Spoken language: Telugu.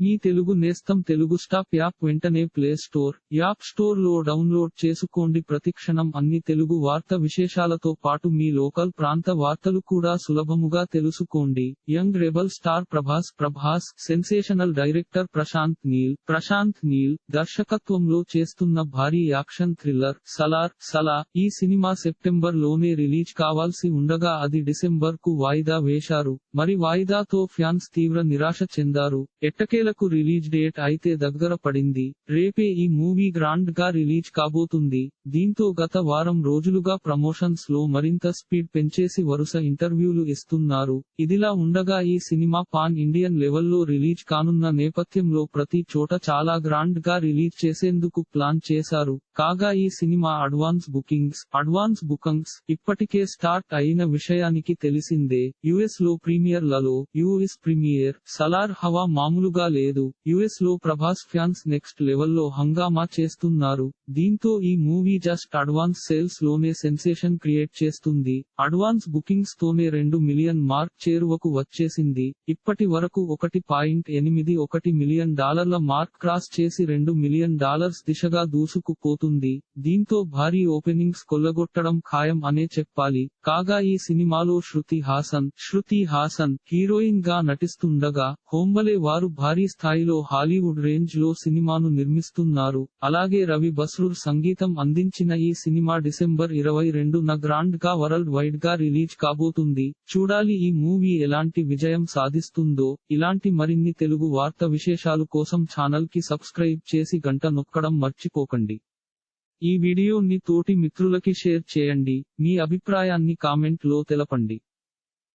మీ తెలుగు నేస్తం తెలుగు స్టాప్ యాప్ వెంటనే ప్లే స్టోర్ యాప్ స్టోర్లో డౌన్లోడ్ చేసుకోండి. ప్రతిక్షణం అన్ని తెలుగు వార్త విశేషాలతో పాటు మీ లోకల్ ప్రాంత వార్తలు కూడా సులభముగా తెలుసుకోండి. Young rebel star Prabhas Prabhas sensational director Prashanth Neel Prashanth Neel దర్శకత్వంలో చేస్తున్న భారీ యాక్షన్ థ్రిల్లర్ సలార్ సలా ఈ సినిమా సెప్టెంబర్లోనే రిలీజ్ కావాల్సి ఉండగా అది డిసెంబర్కు వాయిదా వేశారు. మరి వాయిదాతో ఫ్యాన్స్ తీవ్ర నిరాశ చెందారు. ఎట్టకేలకు రిలీజ్ డేట్ అయితే దగ్గర పడింది. రేపే ఈ మూవీ గ్రాండ్గా రిలీజ్ కాబోతుంది. దీంతో గత వారం రోజులుగా ప్రమోషన్స్లో మరింత స్పీడ్ పెంచేసి వరుస ఇంటర్వ్యూలు ఇస్తున్నారు. ఇదిలా ఉండగా ఈ సినిమా పాన్ ఇండియన్ లెవెల్లో రిలీజ్ కానున్న నేపథ్యంలో ప్రతి చోట చాలా గ్రాండ్గా రిలీజ్ చేసేందుకు ప్లాన్ చేశారు. కాగా ఈ cinema advance bookings advance bookings ఇప్పటికే స్టార్ట్ అయిన విషయానికి తెలిసిందే. యుఎస్లో ప్రీమియర్లలో యుఎస్ ప్రీమియర్ సలార్ హవా మామూలుగా లేదు. యుఎస్లో ప్రభాస్ ఫ్యాన్స్ నెక్స్ట్ లెవెల్లో హంగామా చేస్తున్నారు. దీంతో ఈ మూవీ జస్ట్ అడ్వాన్స్ సేల్స్లోనే సెన్సేషన్ క్రియేట్ చేస్తుంది. అడ్వాన్స్ బుకింగ్స్ తోనే రెండు మిలియన్ మార్క్ చేరువకు వచ్చేసింది. ఇప్పటి వరకు ఒకటి పాయింట్ ఎనిమిది ఒకటి మిలియన్ డాలర్ల మార్క్ క్రాస్ చేసి రెండు మిలియన్ డాలర్స్ దిశగా దూసుకుపోతుంది. దీంతో భారీ ఓపెనింగ్స్ కొల్లగొట్టడం ఖాయం అనే చెప్పాలి. కాగా ఈ సినిమాలో శృతి హాసన్ శృతి హాసన్ హీరోయిన్గా నటిస్తుండగా హోంబలే వారు భారీ స్థాయిలో హాలీవుడ్ రేంజ్లో సినిమాను నిర్మిస్తున్నారు. అలాగే రవి బస్రూర్ సంగీతం అందించిన ఈ సినిమా డిసెంబర్ ఇరవై రెండున గ్రాండ్గా వరల్డ్ వైడ్గా రిలీజ్ కాబోతుంది. చూడాలి ఈ మూవీ ఎలాంటి విజయం సాధిస్తుందో. ఇలాంటి మరిన్ని తెలుగు వార్త విశేషాలు కోసం ఛానల్కి సబ్స్క్రైబ్ చేసి గంట నొక్కడం మర్చిపోకండి. ఈ వీడియోని తోటి మిత్రులకి షేర్ చేయండి. మీ అభిప్రాయాన్ని కామెంట్లో తెలపండి.